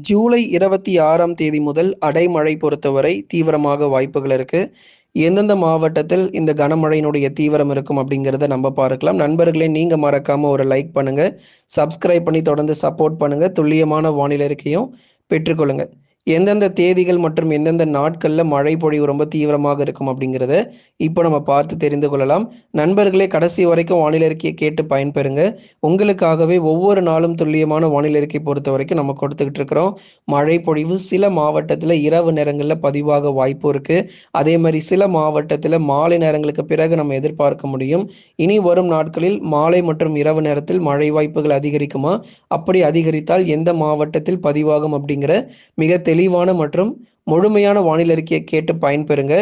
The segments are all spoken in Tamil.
ஜூலை இருபத்தி ஆறாம் தேதி முதல் அடைமழை பொறுத்தவரை தீவிரமாக வாய்ப்புகள் இருக்கு. எந்தெந்த மாவட்டத்தில் இந்த கனமழையினுடைய தீவிரம் இருக்கும் அப்படிங்கிறத நம்ம பார்க்கலாம். நண்பர்களே நீங்க மறக்காம ஒரு லைக் பண்ணுங்க. சப்ஸ்கிரைப் பண்ணி தொடர்ந்து சப்போர்ட் பண்ணுங்க. துல்லியமான வானிலை இருக்கையும் பெற்றுக்கொள்ளுங்க. எந்தெந்த தேதிகள் மற்றும் எந்தெந்த நாட்களில் மழை பொழிவு ரொம்ப தீவிரமாக இருக்கும் அப்படிங்கிறத இப்போ நம்ம பார்த்து தெரிந்து கொள்ளலாம். நண்பர்களே கடைசி வரைக்கும் வானிலை அறிக்கையை கேட்டு பயன்பெறுங்க. உங்களுக்காகவே ஒவ்வொரு நாளும் துல்லியமான வானிலை அறிக்கை பொறுத்த வரைக்கும் நம்ம கொடுத்துக்கிட்டு இருக்கிறோம். மழை பொழிவு சில மாவட்டத்தில் இரவு நேரங்களில் பதிவாக வாய்ப்பு இருக்கு. அதே மாதிரி சில மாவட்டத்தில் மாலை நேரங்களுக்கு பிறகு நம்ம எதிர்பார்க்க முடியும். இனி வரும் நாட்களில் மாலை மற்றும் இரவு நேரத்தில் மழை வாய்ப்புகள் அதிகரிக்குமா? அப்படி அதிகரித்தால் எந்த மாவட்டத்தில் பதிவாகும் அப்படிங்கிற மிக தெளிவான மற்றும் முழுமையான வானிலை அறிக்கையை கேட்டு பயன்பெறுங்க.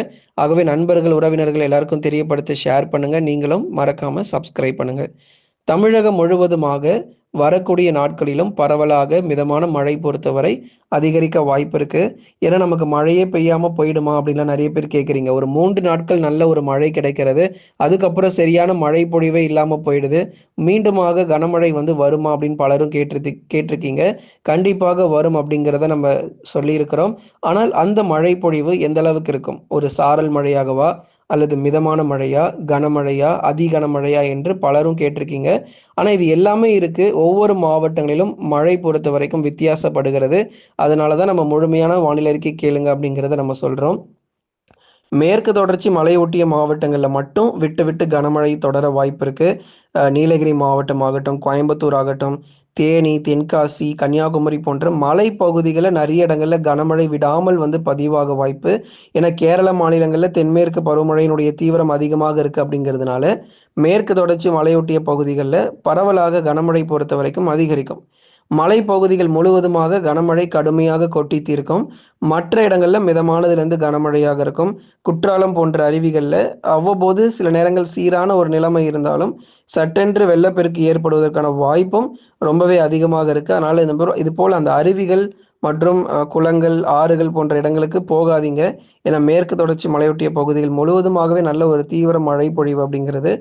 ஆகவே நண்பர்கள் உறவினர்கள் எல்லாருக்கும் தெரியப்படுத்த ஷேர் பண்ணுங்க. நீங்களும் மறக்காம சப்ஸ்கிரைப் பண்ணுங்க. தமிழகம் முழுவதுமாக வரக்கூடிய நாட்களிலும் பரவலாக மிதமான மழை பொறுத்தவரை அதிகரிக்க வாய்ப்பு இருக்கு. ஏன்னா நமக்கு மழையே பெய்யாம போயிடுமா அப்படின்லாம் நிறைய பேர் கேட்குறீங்க ஒரு மூன்று நாட்கள் நல்ல ஒரு மழை கிடைக்கிறது. அதுக்கப்புறம் சரியான மழை பொழிவே இல்லாம போயிடுது. மீண்டுமாக கனமழை வந்து வருமா அப்படின்னு பலரும் கேட்டு கேட்டிருக்கீங்க. கண்டிப்பாக வரும் அப்படிங்கிறத நம்ம சொல்லியிருக்கிறோம். ஆனால் அந்த மழை பொழிவு எந்த அளவுக்கு இருக்கும்? ஒரு சாரல் மழையாகவா? அல்லது மிதமான மழையா கனமழையா அதி கனமழையா என்று பலரும் கேட்டிருக்கீங்க. ஆனால் இது எல்லாமே இருக்கு. ஒவ்வொரு மாவட்டங்களிலும் மழை பொறுத்த வரைக்கும் வித்தியாசப்படுகிறது. அதனால தான் நம்ம முழுமையான வானிலை அறிக்கை கேளுங்க அப்படிங்கிறத நம்ம சொல்கிறோம் மேற்கு தொடர்ச்சி மலையொட்டிய மாவட்டங்களில் மட்டும் விட்டு விட்டு கனமழை தொடர வாய்ப்பு இருக்கு. நீலகிரி மாவட்டம் ஆகட்டும் கோயம்புத்தூர் ஆகட்டும் தேனி தென்காசி கன்னியாகுமரி போன்ற மலை பகுதிகளில் நிறைய இடங்களில் கனமழை விடாமல் வந்து பதிவாக வாய்ப்பு. ஏன்னா கேரள மாநிலங்களில் தென்மேற்கு பருவமழையினுடைய தீவிரம் அதிகமாக இருக்குது அப்படிங்கிறதுனால மேற்கு தொடர்ச்சி மலையொட்டிய பகுதிகளில் பரவலாக கனமழை பொறுத்த வரைக்கும் அதிகரிக்கும். மலைப்பகுதிகள் முழுவதுமாக கனமழை கடுமையாக கொட்டி தீர்க்கும். மற்ற இடங்களில் மிதமானதுலேருந்து கனமழையாக இருக்கும். குற்றாலம் போன்ற அருவிகளில் அவ்வப்போது சில நேரங்கள் சீரான ஒரு நிலைமை இருந்தாலும் சட்டென்று வெள்ளப்பெருக்கு ஏற்படுவதற்கான வாய்ப்பும் ரொம்பவே அதிகமாக இருக்குது அதனால் இந்த இது போல் அந்த அருவிகள் மற்றும் குளங்கள் ஆறுகள் போன்ற இடங்களுக்கு போகாதீங்க. ஏன்னா மேற்கு தொடர்ச்சி மலையொட்டிய பகுதிகள் முழுவதுமாகவே நல்ல ஒரு தீவிர மழை பொழிவு அப்படிங்கிறது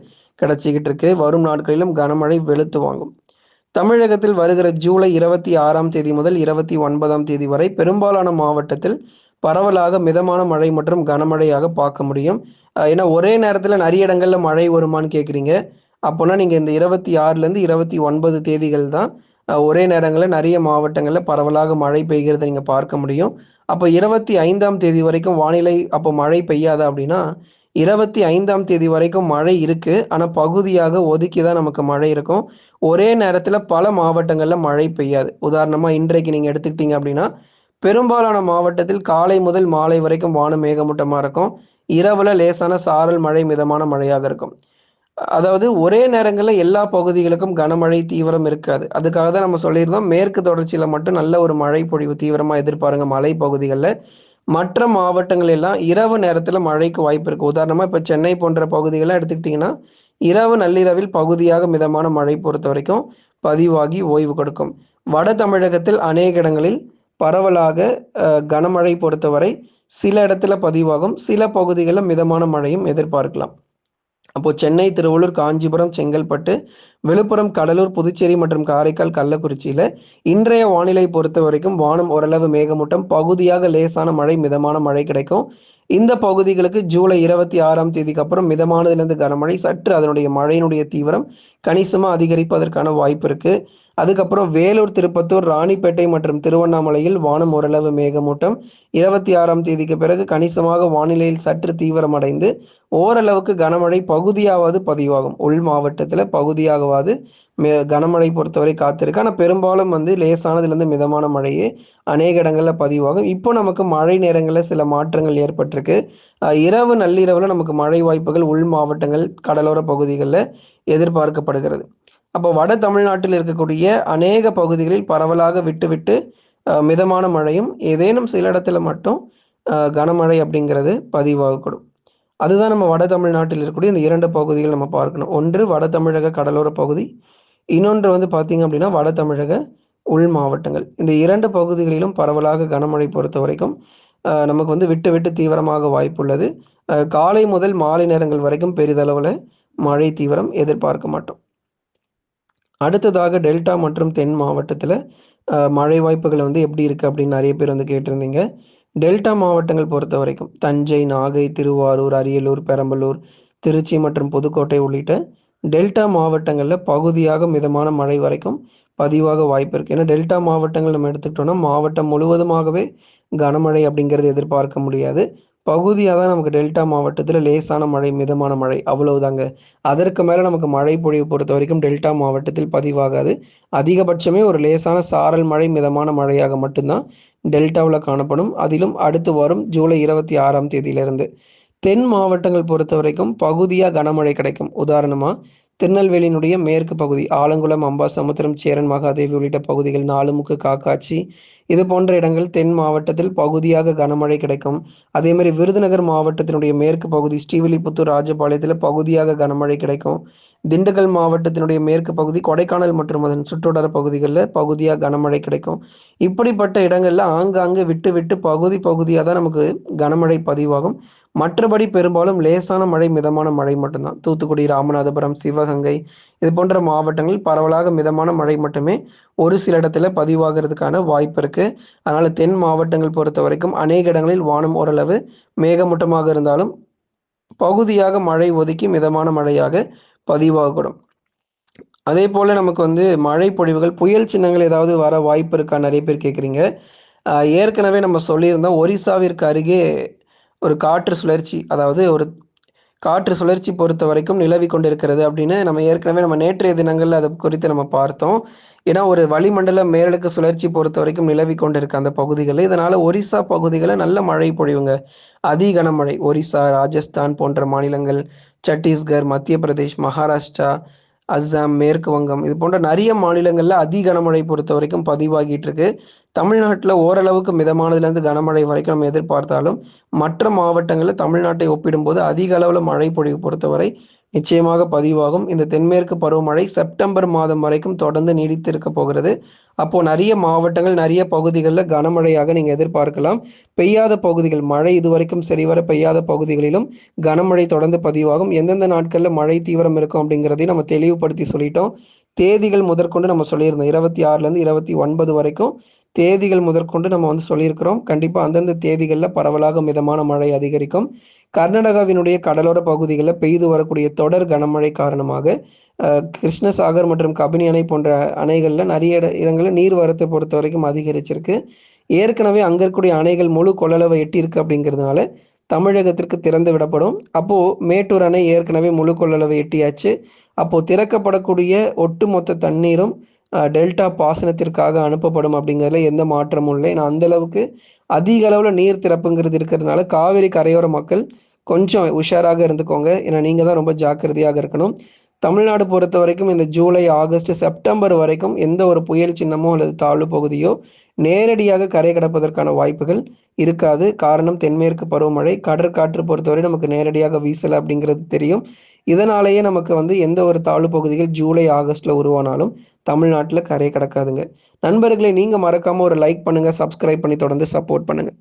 கிடைச்சிக்கிட்டு இருக்கு. வரும் நாட்களிலும் கனமழை வெளுத்து வாங்கும். தமிழகத்தில் வருகிற ஜூலை இருபத்தி ஆறாம் தேதி முதல் இருபத்தி ஒன்பதாம் தேதி வரை பெரும்பாலான மாவட்டத்தில் பரவலாக மிதமான மழை மற்றும் கனமழையாக பார்க்க முடியும். ஏன்னா ஒரே நேரத்தில் நிறைய இடங்களில் மழை வருமானு கேட்குறீங்க அப்போனா நீங்கள் இந்த இருபத்தி ஆறுலேருந்து இருபத்தி ஒன்பது தேதிகள் தான் ஒரே நேரங்களில் நிறைய மாவட்டங்களில் பரவலாக மழை பெய்கிறத நீங்கள் பார்க்க முடியும். அப்போ இருபத்தி ஐந்தாம் தேதி வரைக்கும் வானிலை அப்போ மழை பெய்யாதா அப்படின்னா இருபத்தி ஐந்தாம் தேதி வரைக்கும் மழை இருக்குது ஆனால் பகுதியாக ஒதுக்கி தான் நமக்கு மழை இருக்கும். ஒரே நேரத்தில் பல மாவட்டங்களில் மழை பெய்யாது. உதாரணமாக இன்றைக்கு நீங்கள் எடுத்துக்கிட்டீங்க அப்படின்னா பெரும்பாலான மாவட்டத்தில் காலை முதல் மாலை வரைக்கும் வானம் மேகமூட்டமாக இருக்கும். இரவில் லேசான சாரல் மழை மிதமான மழையாக இருக்கும். அதாவது ஒரே நேரங்களில் எல்லா பகுதிகளுக்கும் கனமழை தீவிரம் இருக்காது. அதுக்காக தான் நம்ம சொல்லியிருந்தோம் மேற்கு தொடர்ச்சியில் மட்டும் நல்ல ஒரு மழை பொழிவு தீவிரமாக எதிர்பாருங்க மலை பகுதிகளில் மற்ற மாவட்டங்கள் எல்லாம் இரவு நேரத்தில் மழைக்கு வாய்ப்பு இருக்குது உதாரணமாக இப்போ சென்னை போன்ற பகுதிகள்லாம் எடுத்துக்கிட்டிங்கன்னா இரவு நள்ளிரவில் பகுதியாக மிதமான மழை பொறுத்த வரைக்கும் பதிவாகி ஓய்வு கொடுக்கும். வட தமிழகத்தில் அநேக இடங்களில் பரவலாக கனமழை பொறுத்தவரை சில இடத்துல பதிவாகும். சில பகுதிகளில் மிதமான மழையும் எதிர்பார்க்கலாம். அப்போது சென்னை திருவள்ளூர் காஞ்சிபுரம் செங்கல்பட்டு விழுப்புரம் கடலூர் புதுச்சேரி மற்றும் காரைக்கால் கள்ளக்குறிச்சியில் இன்றைய வானிலை பொறுத்த வரைக்கும் வானம் ஓரளவு மேகமூட்டம் பகுதியாக லேசான மழை மிதமான மழை கிடைக்கும். இந்த பகுதிகளுக்கு ஜூலை இருபத்தி ஆறாம் தேதிக்கு அப்புறம் மிதமானதுலேருந்து கனமழை சற்று அதனுடைய மழையினுடைய தீவிரம் கணிசமாக அதிகரிப்பதற்கான வாய்ப்பு இருக்குது அதுக்கப்புறம் வேலூர் திருப்பத்தூர் ராணிப்பேட்டை மற்றும் திருவண்ணாமலையில் வானம் ஓரளவு மேகமூட்டம். இருபத்தி ஆறாம் தேதிக்கு பிறகு கணிசமாக வானிலையில் சற்று தீவிரமடைந்து ஓரளவுக்கு கனமழை பகுதியாவது பதிவாகும். உள் மாவட்டத்தில் பகுதியாகவாது மே கனமழை பொறுத்தவரை காத்திருக்கு. ஆனால் பெரும்பாலும் வந்து லேசானதுலேருந்து மிதமான மழையே அநேக இடங்களில் பதிவாகும். இப்போ நமக்கு மழை நேரங்களில் சில மாற்றங்கள் ஏற்பட்டிருக்கு. இரவு நள்ளிரவில் நமக்கு மழை வாய்ப்புகள் உள் மாவட்டங்கள் கடலோர பகுதிகளில் எதிர்பார்க்கப்படுகிறது. அப்போ வட தமிழ்நாட்டில் இருக்கக்கூடிய அநேக பகுதிகளில் பரவலாக விட்டு விட்டு மிதமான மழையும் ஏதேனும் சில இடத்துல மட்டும் கனமழை அப்படிங்கிறது பதிவாகக்கூடும். அதுதான் நம்ம வட தமிழ்நாட்டில் இருக்கக்கூடிய இந்த இரண்டு பகுதிகள் நம்ம பார்க்கணும். ஒன்று வட தமிழக கடலோர பகுதி இன்னொன்று வந்து பார்த்தீங்க அப்படின்னா வட தமிழக உள் மாவட்டங்கள். இந்த இரண்டு பகுதிகளிலும் பரவலாக கனமழை பொறுத்த வரைக்கும் நமக்கு வந்து விட்டு விட்டு தீவிரமாக வாய்ப்புள்ளது. காலை முதல் மாலை நேரங்கள் வரைக்கும் பெரிதளவில் மழை தீவிரம் எதிர்பார்க்க மாட்டோம். அடுத்ததாக டெல்டா மற்றும் தென் மாவட்டத்தில் மழை வாய்ப்புகள் வந்து எப்படி இருக்குது அப்படின்னு நிறைய பேர் வந்து கேட்டிருந்தீங்க. டெல்டா மாவட்டங்கள் பொறுத்த வரைக்கும் தஞ்சை நாகை திருவாரூர் அரியலூர் பெரம்பலூர் திருச்சி மற்றும் புதுக்கோட்டை உள்ளிட்ட டெல்டா மாவட்டங்களில் பகுதியாக மிதமான மழை வரைக்கும் பதிவாக வாய்ப்பு இருக்குது ஏன்னா டெல்டா மாவட்டங்கள் நம்ம எடுத்துக்கிட்டோம்னா மாவட்டம் முழுவதுமாகவே கனமழை அப்படிங்கிறது எதிர்பார்க்க முடியாது. பகுதியாக தான் நமக்கு டெல்டா மாவட்டத்தில் லேசான மழை மிதமான மழை அவ்வளவுதாங்க. அதற்கு மேலே நமக்கு மழை பொழிவு பொறுத்த வரைக்கும் டெல்டா மாவட்டத்தில் பதிவாகாது. அதிகபட்சமே ஒரு லேசான சாரல் மழை மிதமான மழையாக மட்டும்தான் டெல்டாவில் காணப்படும். அதிலும் அடுத்து வரும் ஜூலை இருபத்தி ஆறாம் தேதியிலிருந்து. தென் மாவட்டங்கள் பொறுத்த வரைக்கும் பகுதியாக கனமழை கிடைக்கும். உதாரணமாக திருநெல்வேலியினுடைய மேற்கு பகுதி ஆலங்குளம் அம்பா சமுத்திரம் சேரன் மகாதேவி உள்ளிட்ட பகுதிகள் நாலுமுக்கு காக்காட்சி. இது போன்ற இடங்கள் தென் மாவட்டத்தில் பகுதியாக கனமழை கிடைக்கும். அதே மாதிரி விருதுநகர் மாவட்டத்தினுடைய மேற்கு பகுதி ஸ்ரீவில்லிபுத்தூர் ராஜபாளையத்தில் பகுதியாக கனமழை கிடைக்கும். திண்டுக்கல் மாவட்டத்தினுடைய மேற்கு பகுதி கொடைக்கானல் மற்றும் அதன் சுற்றுவட்டார பகுதிகளில் பகுதியாக கனமழை கிடைக்கும். இப்படிப்பட்ட இடங்களில் ஆங்காங்கே விட்டு விட்டு பகுதி பகுதியாக தான் நமக்கு கனமழை பதிவாகும். மற்றபடி பெரும்பாலும் லேசான மழை மிதமான மழை மட்டும்தான். தூத்துக்குடி ராமநாதபுரம் சிவகங்கை இது போன்ற மாவட்டங்களில் பரவலாக மிதமான மழை மட்டுமே ஒரு சில இடத்துல பதிவாகிறதுக்கான வாய்ப்பு இருக்கு. அதனால தென் மாவட்டங்கள் பொறுத்த வரைக்கும் அநேக இடங்களில் வானம் ஓரளவு மேகமூட்டமாக இருந்தாலும் பகுதியாக மழை ஒதுக்கி மிதமான மழையாக பதிவாகக்கூடும். அதே போல் நமக்கு வந்து மழை பொழிவுகள் புயல் சின்னங்கள் ஏதாவது வர வாய்ப்பு இருக்கா? நிறைய பேர் கேட்குறீங்க ஏற்கனவே நம்ம சொல்லியிருந்தோம் ஒரிசாவிற்கு அருகே ஒரு காற்று சுழற்சி அதாவது ஒரு காற்று சுழற்சி பொறுத்த வரைக்கும் நிலவி கொண்டிருக்கிறது அப்படின்னு நம்ம ஏற்கனவே நம்ம நேற்றைய தினங்கள் அதை குறித்து நம்ம பார்த்தோம். ஏன்னா ஒரு வளிமண்டல மேலடுக்கு சுழற்சி பொறுத்த வரைக்கும் நிலவி கொண்டிருக்கு அந்த பகுதிகளில் இதனால் ஒரிசா பகுதிகளில் நல்ல மழை பொழிவுங்க. அதி கனமழை ஒரிசா ராஜஸ்தான் போன்ற மாநிலங்கள் சத்தீஸ்கர் மத்திய பிரதேஷ் மகாராஷ்டிரா அஸ்ஸாம் மேற்கு வங்கம் இது போன்ற நிறைய மாநிலங்களில் அதி கனமழை பொறுத்த வரைக்கும் பதிவாகிட்டு இருக்கு. தமிழ்நாட்டில் ஓரளவுக்கு மிதமானதுலேருந்து கனமழை வரைக்கும் நம்ம எதிர்பார்த்தாலும் மற்ற மாவட்டங்களில் தமிழ்நாட்டை ஒப்பிடும்போது அதிக அளவில் மழை பொழிவு பொறுத்தவரை நிச்சயமாக பதிவாகும். இந்த தென்மேற்கு பருவமழை செப்டம்பர் மாதம் வரைக்கும் தொடர்ந்து நீடித்திருக்க போகிறது. அப்போ நிறைய மாவட்டங்கள் நிறைய பகுதிகளில் கனமழையாக நீங்கள் எதிர்பார்க்கலாம். பெய்யாத பகுதிகள் மழை இதுவரைக்கும் சரிவர பெய்யாத பகுதிகளிலும் கனமழை தொடர்ந்து பதிவாகும். எந்தெந்த நாட்களில் மழை தீவிரம் இருக்கும் அப்படிங்கிறதையும் நம்ம தெளிவுபடுத்தி சொல்லிட்டோம். தேதிகள் முதற்கொண்டு நம்ம சொல்லியிருந்தோம். இருபத்தி ஆறுலேருந்து இருபத்தி ஒன்பது வரைக்கும் தேதிகள் முதற்கொண்டு நம்ம வந்து சொல்லியிருக்கிறோம். கண்டிப்பாக அந்தந்த தேதிகளில் பரவலாக மிதமான மழை அதிகரிக்கும். கர்நாடகாவினுடைய கடலோர பகுதிகளில் பெய்து வரக்கூடிய தொடர் கனமழை காரணமாக கிருஷ்ணசாகர் மற்றும் கபினி அணை போன்ற அணைகளில் நிறைய இடங்களில் நீர் வரத்தை பொறுத்த வரைக்கும் அதிகரிச்சிருக்கு. ஏற்கனவே அங்கே இருக்கக்கூடிய அணைகள் முழு கொள்ளளவை எட்டியிருக்கு அப்படிங்கிறதுனால தமிழகத்திற்கு திறந்து விடப்படும். அப்போது மேட்டூர் அணை ஏற்கனவே முழு கொள்ளளவை எட்டியாச்சு. அப்போ திறக்கப்படக்கூடிய ஒட்டுமொத்த தண்ணீரும் டெல்டா பாசனத்திற்காக அனுப்பப்படும் அப்படிங்கிறதுல எந்த மாற்றமும் இல்லை. நான் அந்தளவுக்கு அதிக அளவில் நீர் திறப்புங்கிறது இருக்கிறதுனால காவிரி கரையோர மக்கள் கொஞ்சம் உஷாராக இருந்துக்கோங்க. ஏன்னா நீங்கள் தான் ரொம்ப ஜாக்கிரதையாக இருக்கணும். தமிழ்நாடு பொறுத்த வரைக்கும் இந்த ஜூலை ஆகஸ்ட் செப்டம்பர் வரைக்கும் எந்த ஒரு புயல் சின்னமோ அல்லது தாழ்வு பகுதியோ நேரடியாக கரை கடப்பதற்கான வாய்ப்புகள் இருக்காது. காரணம் தென்மேற்கு பருவமழை. கடற்காற்று பொறுத்தவரை நமக்கு நேரடியாக வீசலை அப்படிங்கிறது தெரியும். இதனாலேயே நமக்கு வந்து எந்த ஒரு தாழ்வு பகுதிகள் ஜூலை ஆகஸ்ட்ல உருவானாலும் தமிழ்நாட்டில் கரையை கிடக்காதுங்க. நண்பர்களை நீங்கள் மறக்காம ஒரு லைக் பண்ணுங்க சப்ஸ்கிரைப் பண்ணி தொடர்ந்து சப்போர்ட் பண்ணுங்க.